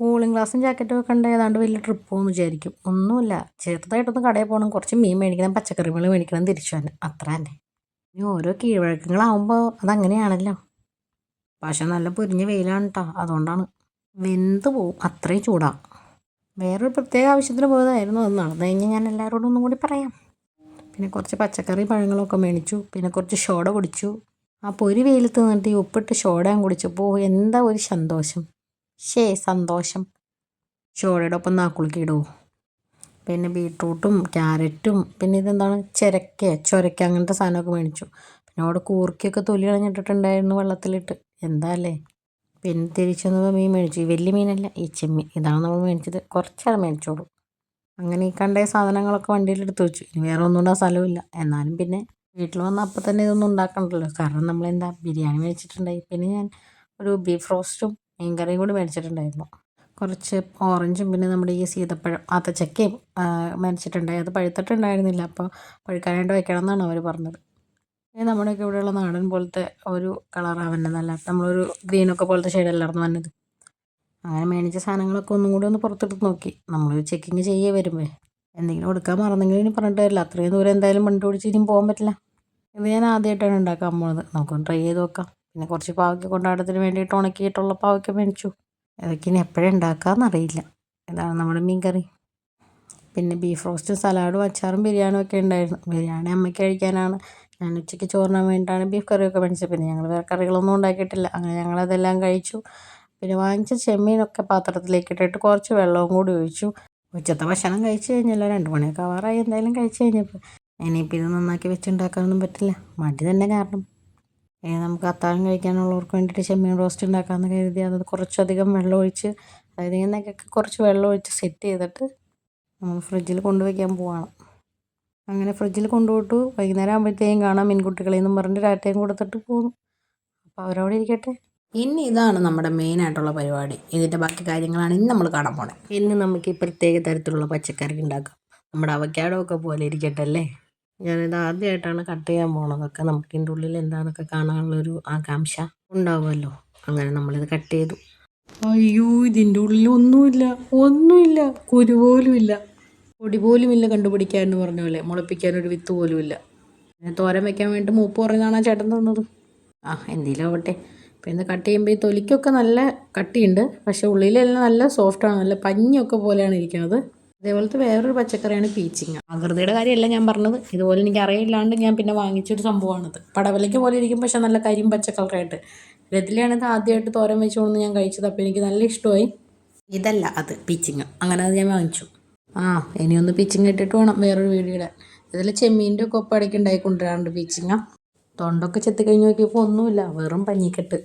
Cooling ഗ്ലാസും ജാക്കറ്റും ഒക്കെ ഉണ്ട് ഏതാണ്ട് വലിയ ട്രിപ്പ് പോകുമെന്ന് വിചാരിക്കും. ഒന്നുമില്ല. ചെറുതായിട്ടൊന്ന് കടയിൽ പോകണം. കുറച്ച് മീൻ മേടിക്കണം പച്ചക്കറികൾ മേടിക്കണം തിരിച്ചു തന്നെ അത്ര തന്നെ. ഇനി ഓരോ കീഴ്വഴക്കങ്ങളാവുമ്പോൾ അതങ്ങനെയാണല്ലോ. പക്ഷെ നല്ല പൊരിഞ്ഞ വെയിലാണ് കേട്ടോ അതുകൊണ്ടാണ്. വെന്ത് പോവും. അത്രയും ചൂടാണ് വേറൊരു പ്രത്യേക ആവശ്യത്തിന് പോയതായിരുന്നു. അത് നടന്നു കഴിഞ്ഞാൽ ഞാൻ എല്ലാവരോടും ഒന്നും കൂടി പറയാം. പിന്നെ കുറച്ച് പച്ചക്കറി പഴങ്ങളൊക്കെ മേടിച്ചു. പിന്നെ കുറച്ച് ഷോഡ കുടിച്ചു. ആ പൊരി വെയിലത്ത് നിന്നിട്ട് ഈ ഉപ്പിട്ട് ഷോട കുടിച്ചപ്പോൾ എന്താ ഒരു സന്തോഷം. ശേ സന്തോഷം. ഷോടയുടെ ഒപ്പം നാക്കുളുക്കി ഇടുമോ പിന്നെ ബീട്രൂട്ടും ക്യാരറ്റും പിന്നെ ഇതെന്താണ്? ചിരക്ക ചൊരക്ക അങ്ങനത്തെ സാധനമൊക്കെ മേടിച്ചു. പിന്നെ അവിടെ കൂർക്കിയൊക്കെ തൊലി കളഞ്ഞിട്ടിട്ടുണ്ടായിരുന്നു വെള്ളത്തിലിട്ട്. എന്താ അല്ലേ? പിന്നെ തിരിച്ചു വന്നപ്പോൾ മീൻ മേടിച്ചു. ഈ വലിയ മീനല്ല ഈ ചെമ്മീൻ. ഇതാണ് നമ്മൾ മേടിച്ചത്. കുറച്ചാണ് മേടിച്ചോളൂ. അങ്ങനെ ഈ കണ്ട സാധനങ്ങളൊക്കെ വണ്ടിയിൽ എടുത്ത് വെച്ചു. ഇനി വേറെ ഒന്നും ഉണ്ടാ സ്ഥലമില്ല എന്നാലും പിന്നെ വീട്ടിൽ വന്ന അപ്പം തന്നെ ഇതൊന്നും ഉണ്ടാക്കണ്ടല്ലോ. കാരണം നമ്മളെന്താ? ബിരിയാണി മേടിച്ചിട്ടുണ്ടായി. പിന്നെ ഞാൻ ഒരു ബീഫ് റോസ്റ്റും മീൻ കറിയും കൂടി മേടിച്ചിട്ടുണ്ടായിരുന്നു. കുറച്ച് ഓറഞ്ചും പിന്നെ നമ്മുടെ ഈ സീതപ്പഴം ആത്തച്ചക്കയും മേടിച്ചിട്ടുണ്ടായി. അത് പഴുത്തിട്ടുണ്ടായിരുന്നില്ല. അപ്പോൾ പഴുക്കാനായിട്ട് വെക്കണം എന്നാണ് അവർ പറഞ്ഞത്. നമ്മുടെയൊക്കെ ഇവിടെയുള്ള നാടൻ പോലത്തെ ഒരു കളറാണ് നല്ല നമ്മളൊരു ഗ്രീനൊക്കെ പോലത്തെ ഷെയ്ഡല്ലായിരുന്നു വന്നത്. അങ്ങനെ മേടിച്ച സാധനങ്ങളൊക്കെ ഒന്നും കൂടി ഒന്ന് പുറത്തെടുത്ത് നോക്കി. നമ്മൾ ചെക്കിങ് ചെയ്യേ വരുമ്പോൾ എന്തെങ്കിലും കൊടുക്കാൻ മറന്നെങ്കിലും ഇനി പറഞ്ഞിട്ട് വരില്ല. അത്രയും ദൂരം എന്തായാലും വണ്ടി ഓടിച്ച് ഇനിയും പോകാൻ പറ്റില്ല ഇത് ഞാൻ ആദ്യമായിട്ടാണ് ഉണ്ടാക്കാൻ പോകുന്നത്. നമുക്കൊന്ന് ട്രൈ ചെയ്ത് നോക്കാം. പിന്നെ കുറച്ച് പാവയ്ക്ക കൊണ്ടാടത്തിന് വേണ്ടിയിട്ട് ഉണക്കിയിട്ടുള്ള പാവയ്ക്ക മേടിച്ചു. അതൊക്കെ ഇനി എപ്പോഴും ഉണ്ടാക്കാമെന്നറിയില്ല ഇതാണ് നമ്മുടെ മീൻ കറി പിന്നെ ബീഫ് റോസ്റ്റും സലാഡും അച്ചാറും ബിരിയാണിയും ഒക്കെ ഉണ്ടായിരുന്നു ബിരിയാണി അമ്മയ്ക്ക് കഴിക്കാനാണ്. ഞാൻ ഉച്ചയ്ക്ക് ചോറിനാൻ വേണ്ടിയിട്ടാണ് ബീഫ് കറിയൊക്കെ മേടിച്ചത്. പിന്നെ ഞങ്ങൾ വേറെ കറികളൊന്നും ഉണ്ടാക്കിയിട്ടില്ല. അങ്ങനെ ഞങ്ങളതെല്ലാം കഴിച്ചു. പിന്നെ വാങ്ങിച്ച ചെമ്മീനൊക്കെ പാത്രത്തിലേക്ക് ഇട്ടിട്ട് കുറച്ച് വെള്ളവും കൂടി ഒഴിച്ചു. ഉച്ചത്തെ ഭക്ഷണം കഴിച്ച് കഴിഞ്ഞല്ലോ. രണ്ട് മണിയൊക്കെ ആവാറായി. എന്തായാലും കഴിച്ച് കഴിഞ്ഞപ്പോൾ ഇനിയിപ്പോൾ ഇത് നന്നാക്കി വെച്ചുണ്ടാക്കാനൊന്നും പറ്റില്ല. മടി തന്നെ കാരണം. നമുക്ക് അത്താഴം കഴിക്കാനുള്ളവർക്ക് വേണ്ടിയിട്ട് ചെമ്മീൻ റോസ്റ്റ് ഉണ്ടാക്കാമെന്ന് കരുതി അത് കുറച്ചധികം വെള്ളമൊഴിച്ച് അതായത് ഇങ്ങനെയൊക്കെ കുറച്ച് വെള്ളമൊഴിച്ച് സെറ്റ് ചെയ്തിട്ട് നമ്മൾ ഫ്രിഡ്ജിൽ കൊണ്ടുവയ്ക്കാൻ പോവാണ്. അങ്ങനെ ഫ്രിഡ്ജിൽ കൊണ്ടുപോയിട്ടു വൈകുന്നേരം ആകുമ്പോഴത്തേക്കും കാണാം മീൻകുട്ടികളെന്നും പറഞ്ഞ് രാറ്റയും കൊടുത്തിട്ട് പോകും അപ്പോൾ അവരവിടെ ഇരിക്കട്ടെ. ഇനി ഇതാണ് നമ്മുടെ മെയിൻ ആയിട്ടുള്ള പരിപാടി. ഇതിന്റെ ബാക്കി കാര്യങ്ങളാണ് ഇന്ന് നമ്മൾ കാണാൻ പോണേ. ഇന്ന് നമുക്ക് ഈ പ്രത്യേക തരത്തിലുള്ള പച്ചക്കറി ഉണ്ടാക്കാം. നമ്മുടെ അവക്കാടോ ഒക്കെ പോലെ ഇരിക്കട്ടെ അല്ലേ? ഞാനിത് ആദ്യമായിട്ടാണ് കട്ട് ചെയ്യാൻ പോണതൊക്കെ നമുക്ക് ഇതിന്റെ ഉള്ളിൽ എന്താണെന്നൊക്കെ കാണാനുള്ളൊരു ആകാംക്ഷ ഉണ്ടാവുമല്ലോ. അങ്ങനെ നമ്മളിത് കട്ട് ചെയ്തു. അയ്യോ ഇതിന്റെ ഉള്ളിൽ ഒന്നുമില്ല ഒന്നുമില്ല കുരു പോലും ഇല്ല പൊടി പോലും ഇല്ല കണ്ടുപിടിക്കാൻ എന്ന് പറഞ്ഞ പോലെ മുളപ്പിക്കാൻ ഒരു വിത്ത് പോലും ഇല്ല പിന്നെ തോരൻ വെക്കാൻ വേണ്ടി മൂപ്പ് ആ ചേട്ടൻ തന്നത്? ആ എന്തെങ്കിലും ആവട്ടെ. പിന്നെ കട്ട് ചെയ്യുമ്പോൾ ഈ തൊലിക്കൊക്കെ നല്ല കട്ടിയുണ്ട്. പക്ഷേ ഉള്ളിലെല്ലാം നല്ല സോഫ്റ്റാണ് നല്ല പഞ്ഞൊക്കെ പോലെയാണ് ഇരിക്കുന്നത്. അതേപോലത്തെ വേറൊരു പച്ചക്കറിയാണ് പീച്ചിങ്ങ ആകൃതിയുടെ കാര്യമല്ല ഞാൻ പറഞ്ഞത്. ഇതുപോലെ എനിക്ക് അറിയില്ലാണ്ട് ഞാൻ പിന്നെ വാങ്ങിച്ചൊരു സംഭവമാണിത്. പടവലയ്ക്ക് പോലെ ഇരിക്കും പക്ഷെ നല്ല കരിയും പച്ചക്കറിയായിട്ട് രതിലാണ് ഇത് ആദ്യമായിട്ട് തോരൻ വെച്ചുകൊണ്ട് ഞാൻ കഴിച്ചത്. അപ്പോൾ എനിക്ക് നല്ല ഇഷ്ടമായി. ഇതല്ല അത് പീച്ചിങ്ങ അങ്ങനെ അത് ഞാൻ വാങ്ങിച്ചു. ആ ഇനിയൊന്ന് പീച്ചിങ്ങ ഇട്ടിട്ട് വേണം വേറൊരു വീഡിയോ ഇടാൻ ഇതിൽ ചെമ്മീന്റെ ഒക്കെ ഒപ്പം ഇടയ്ക്ക് ഉണ്ടായി കൊണ്ടുവരാറുണ്ട് പീച്ചിങ്ങ തൊണ്ടൊക്കെ ചെത്തി കഴിഞ്ഞ് നോക്കിയപ്പോൾ ഒന്നുമില്ല. വെറും പഞ്ഞിക്കെട്ട്.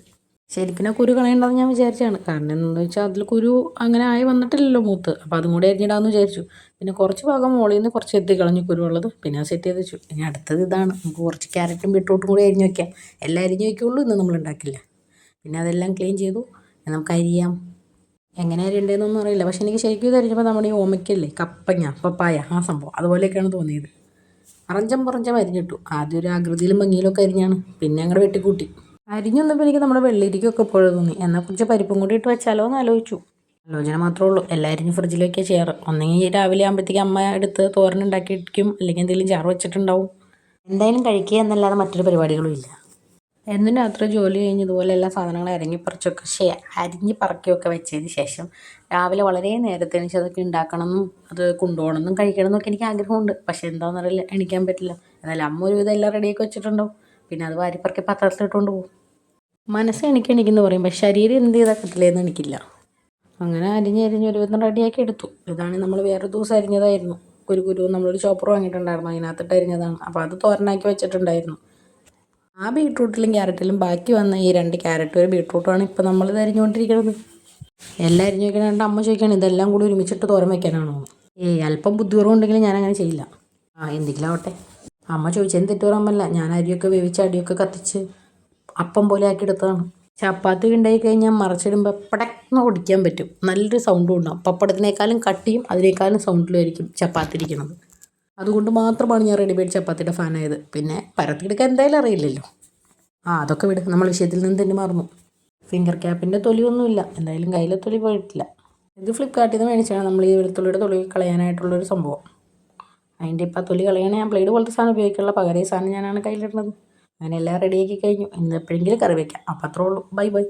ശരിക്കും ആ കുരു കളയേണ്ടതെന്ന് ഞാൻ വിചാരിച്ചാണ്. കാരണം എന്താണെന്ന് വെച്ചാൽ അതിൽ കുരു അങ്ങനെ ആയി വന്നിട്ടില്ലല്ലോ മൂത്ത്. അപ്പോൾ അതും കൂടി അരിഞ്ഞിടാമെന്ന് വിചാരിച്ചു. പിന്നെ കുറച്ച് ഭാഗം മുകളിൽ നിന്ന് കുറച്ച് എത്തി കളഞ്ഞു കുരുവുള്ളത്. പിന്നെ അത് സെറ്റ് ചെയ്ത് വെച്ചു. ഇനി അടുത്തത് ഇതാണ്. നമുക്ക് കുറച്ച് ക്യാരറ്റും ബീട്രൂട്ടും കൂടി അരിഞ്ഞു വയ്ക്കാം എല്ലാം അരിഞ്ഞു വയ്ക്കുള്ളൂ ഇന്ന് നമ്മൾ ഉണ്ടാക്കില്ല. പിന്നെ അതെല്ലാം ക്ലീൻ ചെയ്തു. നമുക്ക് അരിയാം. എങ്ങനെ അരിയണ്ടതെന്നൊന്നും അറിയില്ല. പക്ഷെ എനിക്ക് ശരിക്കും ഇത് അരിഞ്ഞപ്പോൾ നമ്മുടെ ഈ ഓമയ്ക്കല്ലേ കപ്പങ്ങ പപ്പായ ആ സംഭവം അതുപോലെയൊക്കെയാണ് തോന്നിയത്. അറഞ്ചം പറഞ്ഞം അരിഞ്ഞിട്ടു. ആദ്യം ഒരു ആകൃതിയിലും ഭംഗിയിലൊക്കെ അരിഞ്ഞാണ്. പിന്നെ അങ്ങോട്ട് വെട്ടിക്കൂട്ടി. അരിഞ്ഞൊന്നപ്പോൾ എനിക്ക് നമ്മുടെ വെള്ളിരിക്കൊക്കെ ഇപ്പോഴും തോന്നി. എന്നാൽ കുറച്ച് പരിപ്പും കൂടി ഇട്ട് വെച്ചാലോ എന്ന് ആലോചിച്ചു. ആലോചന മാത്രമേ ഉള്ളൂ. എല്ലാവരും വയ്ക്കുക ചെയ്യാറ്. ഒന്നെങ്കിൽ രാവിലെ ആകുമ്പോഴത്തേക്ക് അമ്മ എടുത്ത് തോരനുണ്ടാക്കി ഇരിക്കും അല്ലെങ്കിൽ എന്തെങ്കിലും ചാറ് വെച്ചിട്ടുണ്ടാവും. എന്തായാലും കഴിക്കുക എന്നല്ലാതെ മറ്റൊരു പരിപാടികളും ഇല്ല. എന്നും രാത്രി ജോലി കഴിഞ്ഞ് ഇതുപോലെ എല്ലാ സാധനങ്ങളും ഇറങ്ങി പറിച്ചൊക്കെ ശേ അരിഞ്ഞ് പറക്കിയൊക്കെ വെച്ചതിന് ശേഷം രാവിലെ വളരെ നേരത്തെ എനിക്ക് അതൊക്കെ ഉണ്ടാക്കണമെന്നും അത് കൊണ്ടുപോകണമെന്നും കഴിക്കണമെന്നൊക്കെ എനിക്ക് ആഗ്രഹമുണ്ട്. പക്ഷേ എന്താണെന്നറിയില്ല എണിക്കാൻ പറ്റില്ല. എന്നാലും അമ്മ ഒരുവിധം എല്ലാം റെഡിയൊക്കെ വെച്ചിട്ടുണ്ടാവും. പിന്നെ അത് വാരിപ്പറക്കി പത്രത്തിലിട്ടുകൊണ്ട് പോകും. മനസ്സ് എനിക്ക് പറയും പക്ഷേ ശരീരം എന്ത് ചെയ്താൽ കിട്ടില്ലെന്ന് എനിക്കില്ല. അങ്ങനെ അരിഞ്ഞ് അരിഞ്ഞ് ഒരു വിധം റെഡിയാക്കി എടുത്തു. ഇതാണ് നമ്മൾ വേറൊരു ദിവസം അരിഞ്ഞതായിരുന്നു. കുരു കുരു നമ്മളൊരു ചോപ്പർ വാങ്ങിയിട്ടുണ്ടായിരുന്നു. അതിനകത്തിട്ട് അരിഞ്ഞതാണ്. അപ്പോൾ അത് തോരനാക്കി വെച്ചിട്ടുണ്ടായിരുന്നു. ആ ബീട്രൂട്ടിലും ക്യാരറ്റിലും ബാക്കി വന്ന ഈ രണ്ട് ക്യാരറ്റ് ഒരു ബീട്രൂട്ടുമാണ് ഇപ്പോൾ നമ്മൾ ഇത് അരിഞ്ഞുകൊണ്ടിരിക്കുന്നത് എല്ലാം അരിഞ്ഞു വെക്കണ അമ്മ ചോദിക്കുകയാണ് ഇതെല്ലാം കൂടി ഒരുമിച്ചിട്ട് തോരൻ വയ്ക്കാനാണോ ഏയ് അല്പം ബുദ്ധിപൂർവം ഞാൻ അങ്ങനെ ചെയ്യില്ല. ആ എന്തെങ്കിലും ആവട്ടെ. അമ്മ ചോദിച്ചത് തെറ്റുപറമ്പല്ല ഞാൻ അരിയൊക്കെ വേവിച്ച് അടിയൊക്കെ കത്തിച്ച് അപ്പം പോലെ ആക്കി എടുത്തതാണ്. ചപ്പാത്തി ഉണ്ടായി കഴിഞ്ഞാൽ മറച്ചിടുമ്പോൾ പടക്ന്ന് ഒടിക്കാൻ പറ്റും. നല്ലൊരു സൗണ്ടും ഉണ്ടാവും. പപ്പടത്തിനേക്കാളും കട്ടിയും അതിനേക്കാളും സൗണ്ടിലായിരിക്കും ചപ്പാത്തി ഇരിക്കുന്നത്. അതുകൊണ്ട് മാത്രമാണ് ഞാൻ റെഡിമെയ്ഡ് ചപ്പാത്തിയുടെ ഫാനായത് പിന്നെ പരത്തിയെടുക്കാൻ എന്തായാലും അറിയില്ലല്ലോ. ആ അതൊക്കെ വിട്. നമ്മൾ വിഷയത്തിൽ നിന്ന് തന്നെ മറന്നു. ഫിംഗർ ക്യാപ്പിന്റെ തൊലിയൊന്നുമില്ല. എന്തായാലും കയ്യിലെ തൊലി പോയിട്ടില്ല. ഇത് ഫ്ലിപ്കാർട്ടിൽ നിന്ന് മേടിച്ചാണ് നമ്മൾ ഈ വെളുത്തുള്ളിയുടെ തൊലി കളയാനായിട്ടുള്ളൊരു സംഭവം. അതിന്റെ ഇപ്പം തൊലി കളയണേ ഞാൻ ബ്ലേഡ് പോലത്തെ സാധനം ഉപയോഗിക്കുള്ള പകരം സാധനം ഞാനാണ് കയ്യിലിടുന്നത്. അങ്ങനെ എല്ലാം റെഡിയാക്കി കഴിഞ്ഞു. ഇന്ന് എപ്പോഴെങ്കിലും കറി വയ്ക്കാം അപ്പം അത്രേ ഉള്ളൂ. Bye bye